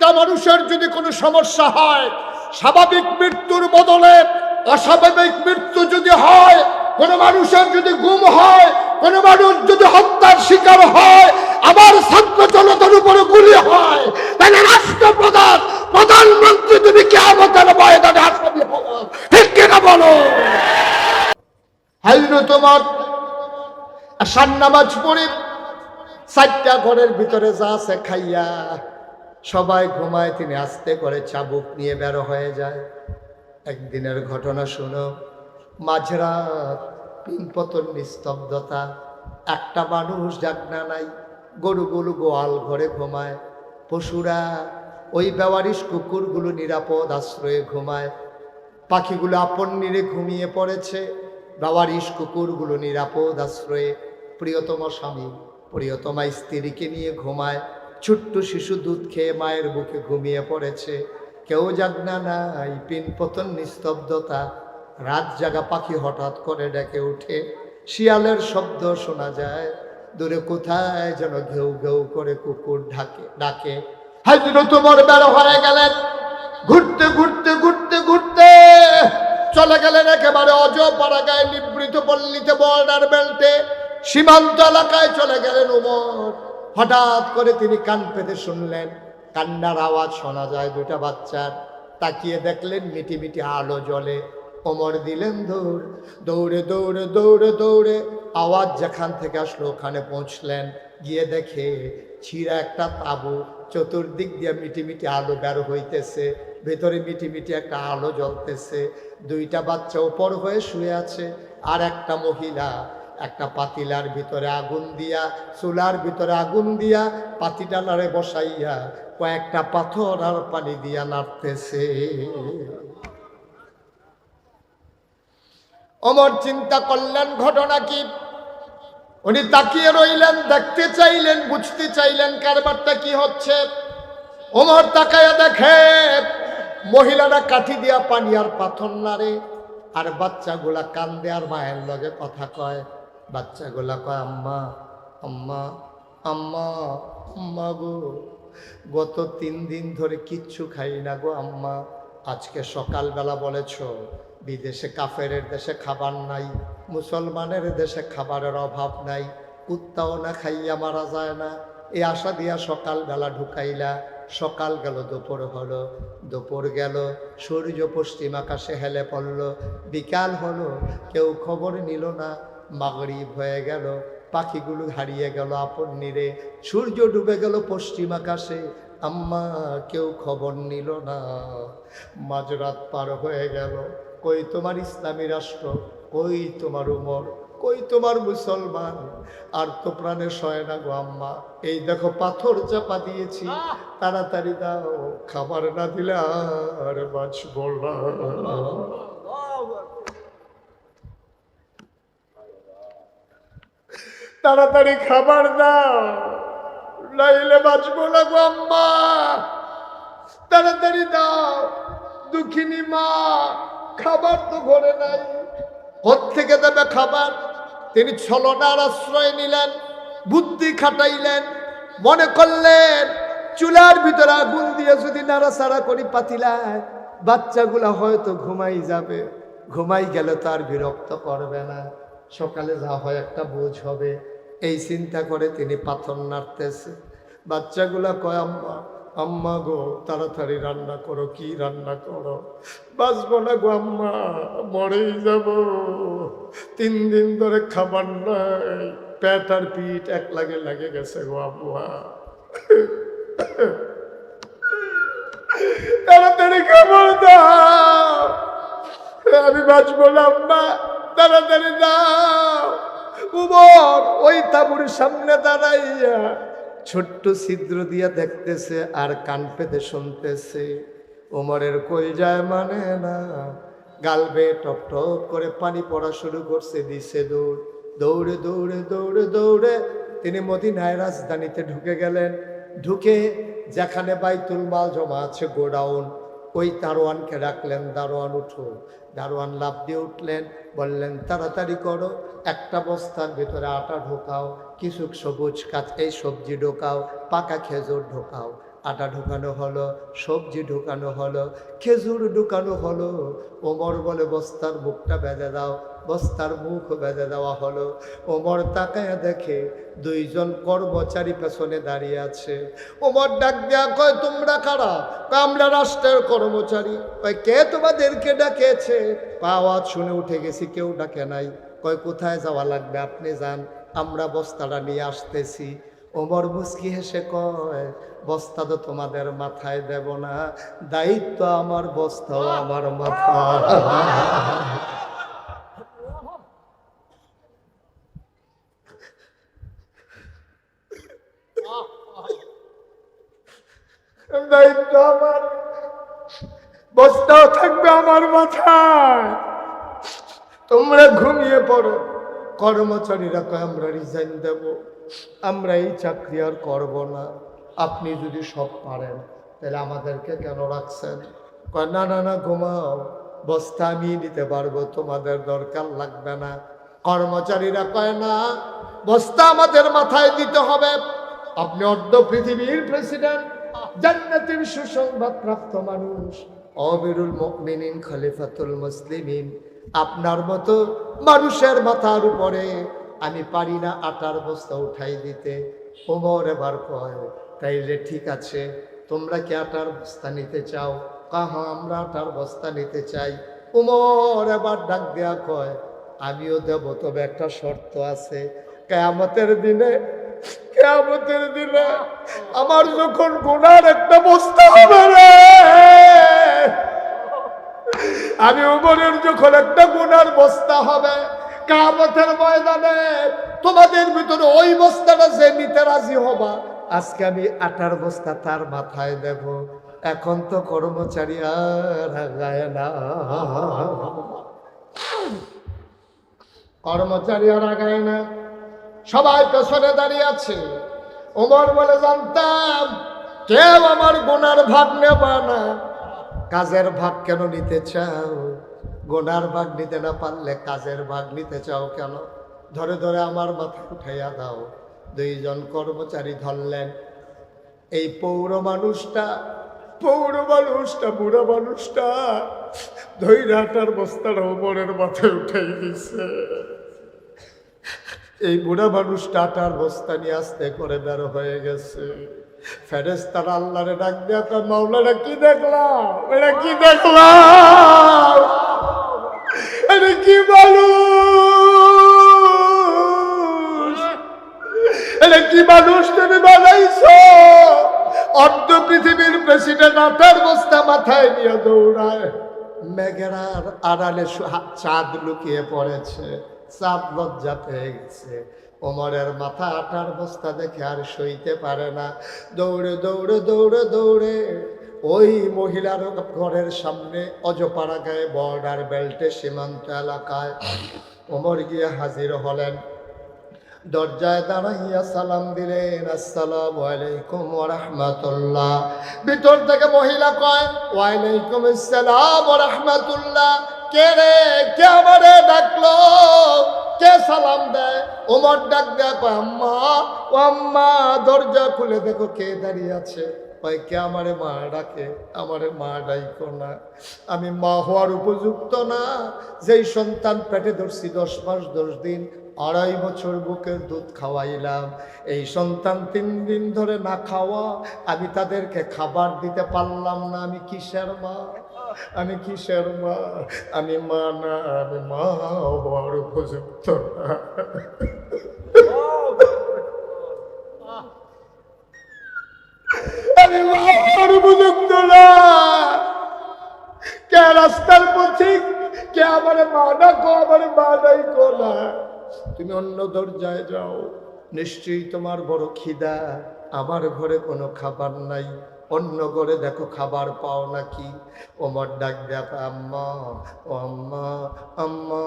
তা মানুষের যদি কোনো সমস্যা হয়, স্বাভাবিক মৃত্যুর বদলে অস্বাভাবিক মৃত্যু যদি হয়, কোনো মানুষের যদি গুম হয়, কোনো মানুষ যদি হত্যার শিকার হয়, আবার ছাত্র জনতার উপরে গুলি হয়, তাহলে রাষ্ট্রপ্রধান, প্রধানমন্ত্রী তুমি কেমতের ময়দানে আসামি হব ঠিক কিনা বলো? হাইলো তোমার, আসার নামাজ পড়ি, চারটা ঘরের ভিতরে যা আছে খাইয়া সবাই ঘুমায়, তিনি আস্তে করে চাবুক নিয়ে বেরো হয়ে যায়। একদিনের ঘটনা শুনো, মাঝরাত, পিনপতন, নিস্তব্ধতা। একটা মানুষ জাগনা নাই গরুগুলো গোয়াল ঘরে ঘুমায়। পশুরা ওই বেওয়ারিশ কুকুরগুলো নিরাপদ আশ্রয়ে ঘুমায়। পাখিগুলো আপন নিরে ঘুমিয়ে পড়েছে। বাবারিশ কুকুরগুলো নিরাপদ আশ্রয়ে প্রিয়তম স্বামী, প্রিয়তমা স্ত্রীকে নিয়ে ঘুমায়। ছোট্ট শিশু দুধ খেয়ে মায়ের বুকে ঘুমিয়ে পড়েছে। কেউ জাগনা নাই পিন পতন নিস্তব্ধতা। রাত জাগা পাখি হঠাৎ করে ডেকে উঠে। শিয়ালের শব্দ শোনা যায়, দূরে কোথায় যেন ঘেউ ঘেউ করে কুকুর ঢাকে, ডাকে। হাজির তোমার বেড়ো হয়ে গেলেন। ঘুরতে ঘুরতে ঘুরতে ঘুরতে। চলে গেলেন একেবারে অজপাড়াগায় নিবৃত পল্লীতে বর্ডার বেল্টে। সীমান্ত এলাকায় চলে গেলেন উমর। হঠাৎ করে তিনি কান পেতে শুনলেন। কান্নার আওয়াজ শোনা যায় দুটা বাচ্চার। তাকিয়ে দেখলেন মিটি মিটি আলো জ্বলে। ওমর দিলেন, দৌড়, দৌড়ে দৌড়ে দৌড়ে দৌড়ে। আওয়াজ যেখান থেকে আসলো ওখানে পৌঁছলেন। গিয়ে দেখে ছিঁড়া একটা তাবু চতুর্দিক দিয়ে মিটি মিটি আলো বের হইতেছে। ভেতরে মিটি মিটি একটা আলো জ্বলতেছে। দুইটা বাচ্চা ওপর হয়ে শুয়ে আছে আর একটা মহিলা একটা পাতিলার ভিতরে আগুন দিয়া, চুলার ভিতরে আগুন দিয়া পাতিটা নাড়ে বসাইয়া কয়েকটা পাথর আর পানি দিয়া নাড়তেছে। অমর চিন্তা করলেন, ঘটনা কি? উনি তাকিয়ে রইলেন, দেখতে চাইলেন, বুঝতে চাইলেন কারবারটা কি হচ্ছে। ওমর তাকায়া দেখে, মহিলারা কাঠি দিয়া পানি আর পাথর নাড়ে, আর বাচ্চাগুলা কান্দে আর মায়ের লগে কথা কয়। বাচ্চাগুলা কয়, আম্মা আম্মা আম্মা আম্মা গো, গত তিন দিন ধরে কিচ্ছু খাই না গো, আম্মা। আজকে সকালবেলা বলেছ, বিদেশে কাফেরের দেশে খাবার নাই, মুসলমানের দেশে খাবারের অভাব নাই, কুত্তাও না খাইয়া মারা যায় না। এই আশা দিয়া সকালবেলা ঢুকাইলা, সকাল গেল, দুপুর হলো। দুপুর গেল, সূর্য পশ্চিম আকাশে হেলে পড়ল। বিকাল হলো, কেউ খবর নিল না মাগরিব হয়ে গেল পাখিগুলো হারিয়ে গেল আপন নিরে সূর্য ডুবে গেল পশ্চিম আকাশে আম্মা কেউ খবর নিল না। মাঝরাত পার হয়ে গেল কই তোমার ইসলামী রাষ্ট্র কই তোমার উমর কই তোমার মুসলমান? আর তো প্রাণে সয় না গো আম্মা এই দেখো পাথর চাপা দিয়েছি তাড়াতাড়ি দাও খাবার না দিলে আর বাঁচব না। তাড়াতাড়ি খাবার দাও। নাইলে বাঁচব না গো আম্মা। তাড়াতাড়ি দাও। দুঃখিনী মা, খাবার তো ঘরে নাই। থেকে দেবে খাবার? তিনি ছলনার আশ্রয় নিলেন, বুদ্ধি খাটাইলেন, মনে করলেন, চুলার ভিতরে আগুন দিয়ে যদি নাড়াচাড়া করি পাতিলায়, বাচ্চাগুলা হয়তো ঘুমাই যাবে। ঘুমাই গেলে তার বিরক্ত করবে না। সকালে যা হয় একটা বোঝ হবে। এই চিন্তা করে তিনি পাথর নাড়তেছে। বাচ্চাগুলা কয়, আম্মা আম্মা গো, তাড়াতাড়ি রান্না করো, কি রান্না করো? বাঁচবো না গো আম্মা, মরেই যাব। তিন দিন ধরে খাবার নাই, পেট আর পিঠ এক লাগে লাগে গেছে গো আম্মা। তাড়াতাড়ি খাবার দাও, আমি বাঁচবো না আম্মা, তাড়াতাড়ি দাও। উমর ওই তাবুর সামনে দাঁড়াইয়া ছোট্ট ছিদ্র দিয়া দেখতেছে, আর কান পেতে শুনতেছে। ওমরের কই যায় মানে না গালবে টপ টপ করে পানি পড়া শুরু করছে, দিছে দৌড়, দৌড়ে দৌড়ে দৌড়ে দৌড়ে। তিনি মদিনায় রাজধানীতে ঢুকে গেলেন। ঢুকে যেখানে বাইতুল মাল জমা আছে, গোডাউন। ওই দারোয়ানকে ডাকলেন, দারোয়ান উঠো। দারোয়ান লাভ দিয়ে উঠলেন, বললেন, তাড়াতাড়ি করো, একটা বস্তার ভিতরে আটা ঢোকাও কিছু সবুজ কাঁচ, এই সবজি ঢোকাও, পাকা খেজুর ঢোকাও। আটা ঢোকানো হলো, সবজি ঢুকানো হলো, খেজুর ঢুকানো হলো। ওমর বলে, বস্তার মুখটা বেঁধে দাও। বস্তার মুখ বেঁধে দেওয়া হলো। ওমর তাকায় দেখে দুইজন কর্মচারী পেছনে দাঁড়িয়ে আছে। ওমর ডাক দেয়া কয়, তোমরা কারা? আমরা রাষ্ট্রের কর্মচারী। কয়, কে তোমাদেরকে ডাকেছে আওয়াজ শুনে উঠে গেছি, কেউ ডাকে নাই। কয়, কোথায় যাওয়া লাগবে? আপনি যান, আমরা বস্তাটা নিয়ে আসতেছি। ওমর মুসকি হেসে কয়, বস্তা তো তোমাদের মাথায় দেব না, দায়িত্ব আমার, বস্তাও আমার মাথা দায়িত্ব আমার। বস্তাও থাকবে আমার মাথায়। তোমরা ঘুমিয়ে পড়ো। কর্মচারীরা কয়, আমরা রিজাইন দেব। আমরা এই চাকরি আর করব না। আপনি যদি সব পারেন, তাহলে আমাদেরকে কেন রাখছেন? কয়, না না না, ঘুমাও। বস্তা আমি নিতে পারব, তোমাদের দরকার লাগবে না। কর্মচারীরা কয়, না, বস্তা আমাদের মাথায় দিতে হবে। আপনি অর্ধ পৃথিবীর প্রেসিডেন্ট জান্নাতের সুসংবাদ প্রাপ্ত মানুষ। অবিরুল মুমিনিন, খলিফাতুল মুসলিমিন। আপনার মতো মানুষের মাথার উপরে আমি পারি না আটার বস্তা উঠাই দিতে। ওমর এবার কয়, তাইলে ঠিক আছে, তোমরা কি আটার বস্তা নিতে চাও? কাহা, আমরা আটার বস্তা নিতে চাই। উমর এবার ডাক দেয়া কয়, আমিও দেব, তবে একটা শর্ত আছে। কেয়ামতের দিনে কেয়ামতের দিনে আমার যখন গোনার একটা বস্তা হবে আমি উমরের যখন একটা গুনার বস্তা হবে কামতের ময়দানে তোমাদের ভিতরে ওই বস্তাটা যে নিতে রাজি হবা, আজকে আমি আটার বস্তা তার মাথায় দেব। এখন তো কর্মচারী আর আগায় না। কর্মচারী আর আগায় না। সবাই পেছনে দাঁড়িয়ে আছে। ওমর বলে, জানতাম, কেউ আমার গোনার ভাগ নেবা না। কাজের ভাগ কেন নিতে চাও? গোনার ভাগ নিতে না পারলে কাজের ভাগ নিতে চাও কেন? ধরে ধরে আমার মাথা উঠাইয়া দাও। দুইজন কর্মচারী ধরলেন। এই পৌর মানুষটা পৌর মানুষটা, বুড়া মানুষটা ধৈরাটার বস্তাটা ওপরের মাথায় উঠাই দিছে এই বুড়া মানুষ টাটার বস্তা নিয়ে আসতে করে বের হয়ে গেছে। ফেরেস্তার আল্লাহরে ডাক দেয়া তো মাওলানা কি দেখলাম? এটা কি দেখলাম? এটা কি মানুষ? এটা কি মানুষ তুমি বানাইছো? অর্ধ পৃথিবীর প্রেসিডেন্ট আটার বস্তা মাথায় নিয়ে দৌড়ায়। মেঘেরার আড়ালে চাঁদ লুকিয়ে পড়েছে। চাঁদ লজ্জা পেয়ে গেছে। ওমরের মাথা আটার বস্তা দেখে আর সইতে পারে না। দৌড়ে দৌড়ে দৌড়ে দৌড়ে ওই মহিলার ঘরের সামনে অজপাড়া গায়ে বর্ডার বেল্টে সীমান্ত এলাকায় ওমর গিয়ে হাজির হলেন। দরজায় দাঁড়াইয়া সালাম দিলেন, আসসালামু আলাইকুম রাহমাতুল্লাহ। ভিতর থেকে মহিলা কয়, ওয়ালাইকুম আসসালাম রাহমাতুল্লাহ। কে রে? কে আমারে ডাকলো? কে সালাম দেয়? ওমর ডাক দেয় আম্মা, ও আম্মা, দরজা খুলে দেখো কে দাঁড়িয়ে আছে। কয়, কে আমারে মা ডাকে? আমারে মা ডাইকো না। আমি মা হওয়ার উপযুক্ত না। যেই সন্তান পেটে ধরছি দশ মাস, দশ দিন, আড়াই বছর বুকের দুধ খাওয়াইলাম। এই সন্তান তিন দিন ধরে না খাওয়া। আমি তাদেরকে খাবার দিতে পারলাম না। আমি কিসের মা? আমি কিসের মা আমি মা না আমি মা হওয়ার উপযুক্ত না। আমি মা হওয়ার উপযুক্ত না। কে রাস্তার পথিক কে আমার মা ডাকো আমার মা ডাইকো না। তুমি অন্য দরজায় যাও, নিশ্চয়ই তোমার বড় খিদা। আমার ঘরে কোনো খাবার নাই। অন্য ঘরে দেখো খাবার পাও নাকি? ওমর ডাক দেখো আম্মা, ও আম্মা আম্মা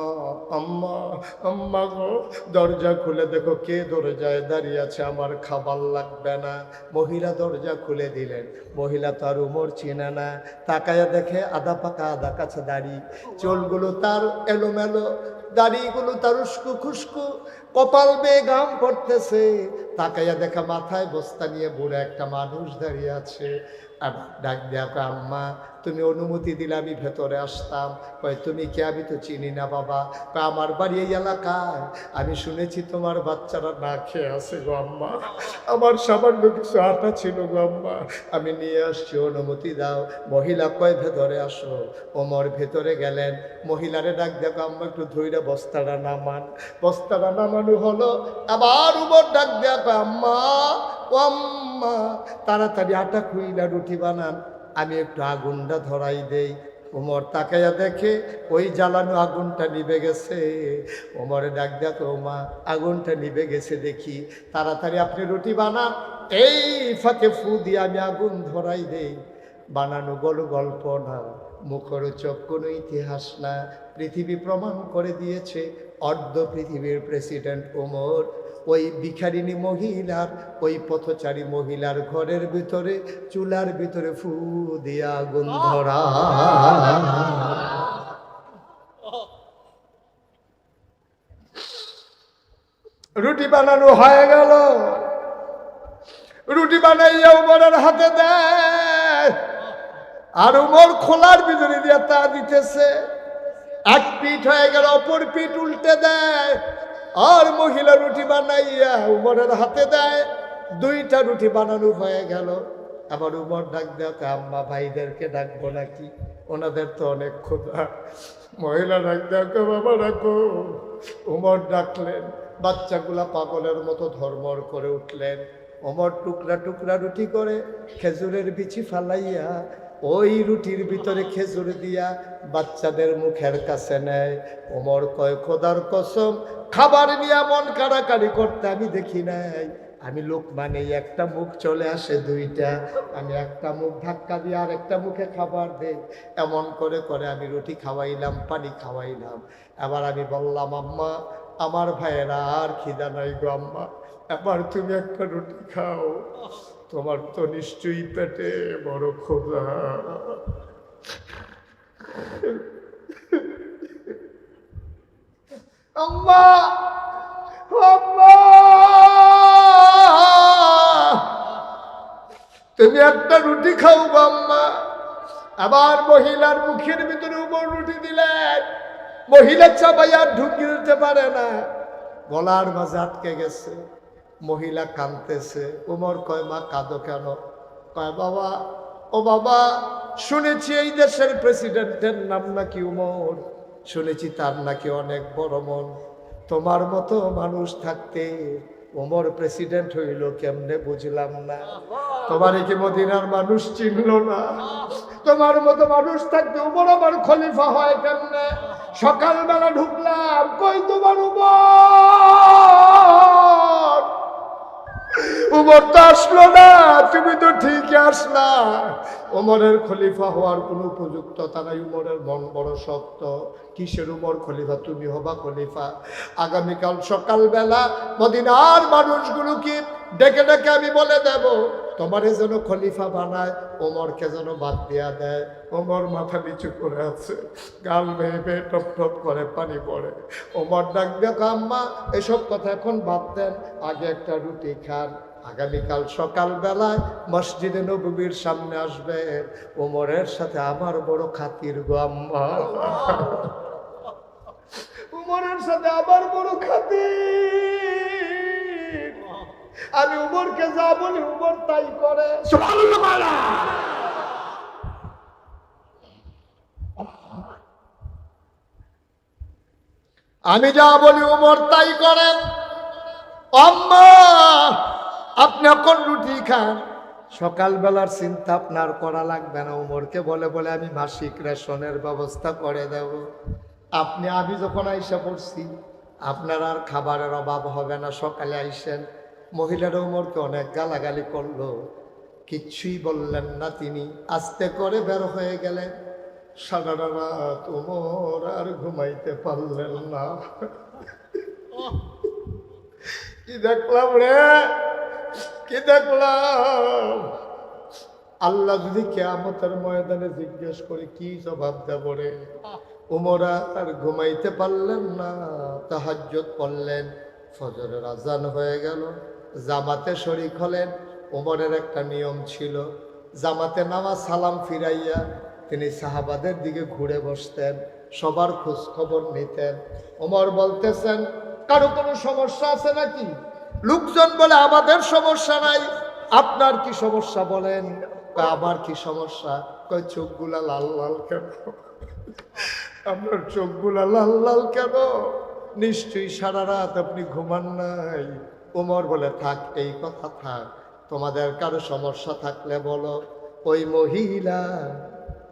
আম্মা আম্মা গো, দরজা খুলে দেখো কে দরজায় দাঁড়িয়ে আছে, আমার খাবার লাগবে না। মহিলা দরজা খুলে দিলেন। মহিলা তার উমর চেনে না। তাকায়া দেখে আদা পাকা আদা কাছে দাড়ি। চুলগুলো তার এলোমেলো, দাড়িগুলো তার উস্কু খুস্কু। কপাল বেয়ে গাম পড়তেছে তাকাইয়া দেখা মাথায় বস্তা নিয়ে বুড়ো একটা মানুষ দাঁড়িয়ে আছে। আর ডাক কয়, আম্মা তুমি অনুমতি দিলে আমি ভেতরে আসতাম। কয় তুমি কে? আমি তো চিনি না বাবা। কয় আমার বাড়ি এই এলাকায়। আমি শুনেছি তোমার বাচ্চারা না খেয়ে আছে গো আম্মা। আমার সামান্য কিছু আটা ছিল গো আম্মা। আমি নিয়ে আসছি অনুমতি দাও। মহিলা কয় ভেতরে আসো। ওমর ভেতরে গেলেন। মহিলারে ডাক দেখো আম্মা একটু ধৈর্য বস্তাটা নামান। বস্তাটা নামানো হলো। আবার উমর ডাক দেখো আম্মা ও আম্মা, তাড়াতাড়ি আটা খুইলা রুটি বানান। আমি একটু আগুনটা ধরাই দেই। ওমর তাকাইয়া দেখে ওই জ্বালানো আগুনটা নিভে গেছে। ওমরে ডাক দেখো ওমা, আগুনটা নিভে গেছে দেখি। তাড়াতাড়ি আপনি রুটি বানান। এই ফাঁকে ফু দিয়ে আমি আগুন ধরাই দেই। বানানো বলো গল্প না মুখরোচক কোনো ইতিহাস না। পৃথিবী প্রমাণ করে দিয়েছে, অর্ধ পৃথিবীর প্রেসিডেন্ট ওমর ওই ভিখারিনী মহিলার, ওই পথচারী মহিলার ঘরের ভিতরে, চুলার ভিতরে ফু দিয়া আগুন ধরা রুটি বানানো হয়ে গেল। রুটি বানাইয়া উমরের হাতে দেয়। আর উমর খোলার ভিতরে দিয়ে তা দিতেছে। এক পিঠ হয়ে গেল, অপর পিঠ উল্টে দেয়। আর মহিলা রুটি বানাইয়া উমরের হাতে দেয়, দুইটা রুটি বানানো হয়ে গেল। আবার উমর ডাক দেওয়া আম্মা ভাইদেরকে ডাকবো নাকি? ওনাদের তো অনেক ক্ষুধা। মহিলা ডাক দেওয়া বাবা ডাকো। উমর ডাকলেন, বাচ্চাগুলা পাগলের মতো ধর্মর করে উঠলেন। ওমর টুকরা টুকরা রুটি করে খেজুরের বিচি ফালাইয়া ওই রুটির ভিতরে খেজুর দিয়া বাচ্চাদের মুখের কাছে নেয়। ওমর কয়, খোদার কসম, খাবার নিয়ে মন কাড়াকাড়ি করতে আমি দেখি নাই। আমি লোক মানে একটা মুখ চলে আসে দুইটা। আমি একটা মুখ ধাক্কা দিয়ে আর একটা মুখে খাবার দেই। এমন করে করে আমি রুটি খাওয়াইলাম, পানি খাওয়াইলাম। এবার আমি বললাম, আম্মা, আমার ভাইয়েরা আর খিদা নাই গো আম্মা। এবার তুমি একটা রুটি খাও। তোমার তো নিশ্চয়ই পেটে বড় ক্ষোধা। আম্মা তুমি একটা রুটি খাও গো আম্মা। আবার মহিলার মুখের ভিতরে উপর রুটি দিলেন মহিলা চাপাইয়া ঢুকি দিতে পারে না। গলার মাঝে আটকে গেছে। মহিলা কাঁদতেছে। উমর কয়, মা, কাঁদো কেন? কয়, বাবা, ও বাবা, শুনেছি এই দেশের প্রেসিডেন্টের নাম নাকি উমর। শুনেছি তার নাকি অনেক বড় মন। তোমার মতো মানুষ থাকতে ওমর প্রেসিডেন্ট হইল কেমনে বুঝলাম না। তোমার কি মদিনার মানুষ চিনল না? তোমার মতো মানুষ থাকতে ওমর আমার খলিফা হয় কেমনে? সকালবেলা ঢুকলাম, কই তোমার উমর? উমর তো আসলো না, তুমি তো ঠিকই আসলা। উমরের খলিফা হওয়ার কোনো উপযুক্ত তারাই উমরের মন বড় শক্ত। কিসের উমর খলিফা? তুমি হবা খলিফা। আগামীকাল সকালবেলা মদিনার মানুষগুলোকে ডেকে ডেকে আমি বলে দেব। তোমারে যেন খলিফা বানায় ওমরকে যেন বাদ দিয়া দেয়। ওমর মাথা নিচু করে আছে গাল বেয়ে বেয়ে টপ টপ করে পানি পড়ে। ওমর ডাক দেখো আম্মা এসব কথা এখন বাদ দেন আগে একটা রুটি খান। আগামীকাল সকালবেলায় মসজিদে নবীর সামনে আসবে। ওমরের সাথে আমার বড় খাতির গো আম্মা। উমরের সাথে আবার বড় খাতির। আমি উমরকে যা বলি উমর তাই করে। আমি যা বলি উমর তাই করেন আপনি এখন রুটি খান। সকালবেলার চিন্তা আপনার করা লাগবে না। উমরকে বলে বলে আমি মাসিক রেশনের ব্যবস্থা করে দেব। আপনি, আমি যখন আইসা পড়ছি, আপনার আর খাবারের অভাব হবে না। সকালে আইসেন মহিলারা উমরকে অনেক গালাগালি করল। কিচ্ছুই বললেন না তিনি। আস্তে করে বের হয়ে গেলেন। সারা রাত উমর আর ঘুমাইতে পারলেন না। কি দেখলাম রে? কি দেখলাম? আল্লাহ যদি কেয়ামতের ময়দানে জিজ্ঞেস করে কি জবাব দেব রে? উমর আর ঘুমাইতে পারলেন না। তাহাজ্জুদ করলেন ফজরের আজান হয়ে গেল। জামাতে শরিক হলেন। ওমরের একটা নিয়ম ছিল, জামাতে নামাজ সালাম ফিরাইয়া তিনি সাহাবাদের দিকে ঘুরে বসতেন, সবার খোঁজ খবর নিতেন। ওমর বলতেছেন, কারও কোনো সমস্যা আছে নাকি? লোকজন বলে, আমাদের সমস্যা নাই, আপনার কি সমস্যা বলেন? আমার কি সমস্যা? কয় চোখগুলা লাল লাল কেন? আপনার চোখগুলা লাল লাল কেন? নিশ্চয়ই সারা রাত আপনি ঘুমান নাই। ওমর বলে, থাক, এই কথা থাক। তোমাদের কারও সমস্যা থাকলে বলো। ওই মহিলা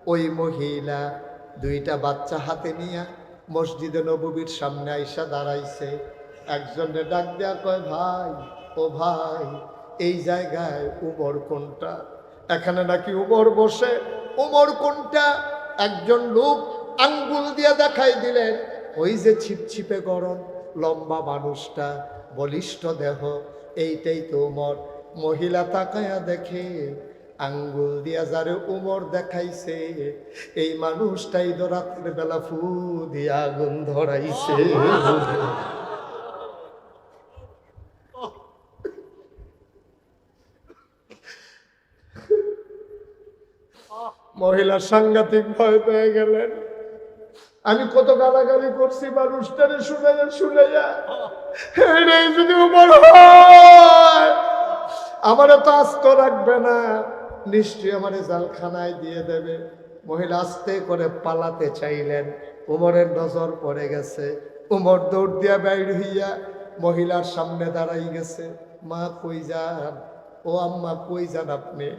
ওই মহিলা, দুইটা বাচ্চা হাতে নিয়ে মসজিদে নববীর সামনে আইসা দাঁড়াইছে। একজনে ডাক দেয়া কয়, ভাই, ও ভাই, এই জায়গায় উমর কোনটা? এখানে নাকি উমর বসে। উমর কোনটা? একজন লোক আঙ্গুল দিয়ে দেখাই দিলেন। ওই যে ছিপছিপে গরম, লম্বা মানুষটা। বলিষ্ঠ দেহ, এইটাই তো উমর। মহিলা তাকায়া দেখে, আঙ্গুল দিয়া যারে উমর দেখাইছে, এই মানুষটাই তো রাতের বেলা ফু দিয়া আগুন ধরাইছে। মহিলা সাংঘাতিক ভয় পেয়ে গেলেন। আমি কত গালাগালি করছি মানুষটারে শুনে যা। শুনে যা যদি উমর হয়, আমারে তো আস্ত রাখবে না। নিশ্চয়ই আমারে জালখানায় দিয়ে দেবে। মহিলা আস্তে করে পালাতে চাইলেন। উমরের নজর পড়ে গেছে। উমর দৌড় দিয়া বাইর হইয়া মহিলার সামনে দাঁড়াই গেছে। মা, কই যান? ও আম্মা, কই যান আপনি?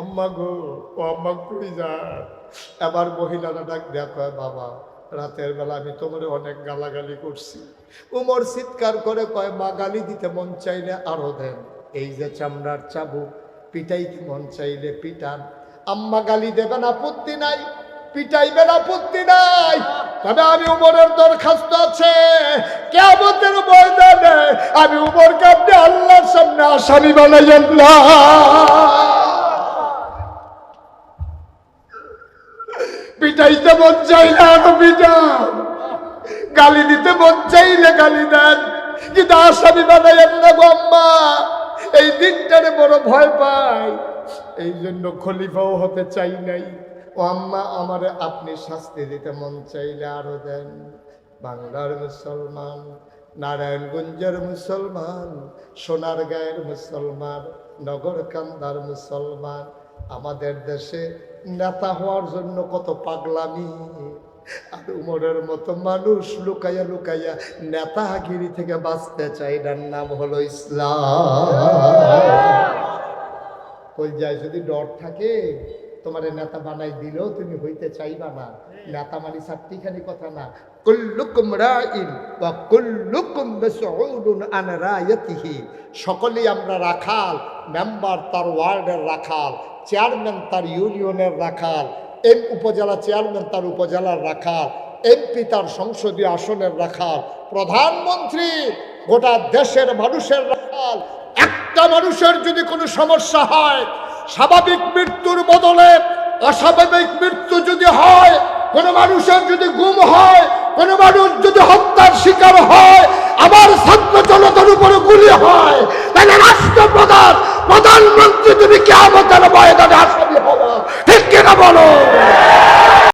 আম্মা গো, ও আম্মা, কই যান? এবার মহিলারা ডাক কয়, বাবা রাতের বেলা আমি তোমার অনেক গালাগালি করছি। উমর চিৎকার করে কয়, মা, গালি দিতে মন চাইলে আরও দেন। এই যে চামড়ার চাবুক, পিটাইতে মন চাইলে পিটান। আম্মা গালি দেবেন আপত্তি নাই। পিটাইবেন আপত্তি নাই। তবে আমি উমরের দরখাস্ত আছে। কেমতের ময়দানে আমি উমরকে আপনি আল্লাহর সামনে আসামি বানাইয়েন না। পিটাইতে মন চাইলে আরও পিটান গালি দিতে মন চাইলে গালি দেন। কিন্তু আসামি বানাইয়েন না গো আম্মা। এই দিনটারে বড় ভয় পাই। এই জন্য খলিফাও হতে চাই নাই। ও আম্মা, আমারে আপনি শাস্তি দিতে মন চাইলে আরও দেন। বাংলার মুসলমান, নারায়ণগঞ্জের মুসলমান সোনার গায়ের মুসলমান নগর কান্দার মুসলমান, আমাদের দেশে নেতা হওয়ার জন্য কত পাগলামি। আর উমরের মতো মানুষ লুকাইয়া লুকাইয়া নেতাগিরি থেকে বাঁচতে চাই এটার নাম হলো ইসলাম। কই যায় যদি ডর থাকে তোমার নেতা বানাই দিলেও তুমি হইতে চাইবা না। নেতা মানে চারটিখানি কথা না। কুল্লুকুম রাইন বা কুল্লুকুম মাসউলুন আন রায়াতিহি। সকলেই আমরা রাখাল মেম্বার তার ওয়ার্ডের রাখাল চেয়ারম্যান তার ইউনিয়নের রাখাল এম উপজেলা চেয়ারম্যান তার উপজেলার রাখাল এমপি তার সংসদীয় আসনের রাখাল প্রধানমন্ত্রী গোটা দেশের মানুষের রাখাল। একটা মানুষের যদি কোনো সমস্যা হয় স্বাভাবিক মৃত্যুর বদলে অস্বাভাবিক মৃত্যু যদি হয়, কোনো মানুষের যদি গুম হয়, কোনো মানুষ যদি হত্যার শিকার হয়, আবার ছাত্র জনতার উপরে গুলি হয়, তাহলে রাষ্ট্রপ্রধান, প্রধানমন্ত্রী তুমি কেমন ময়দানে আসামি হব ঠিক কিনা বলো?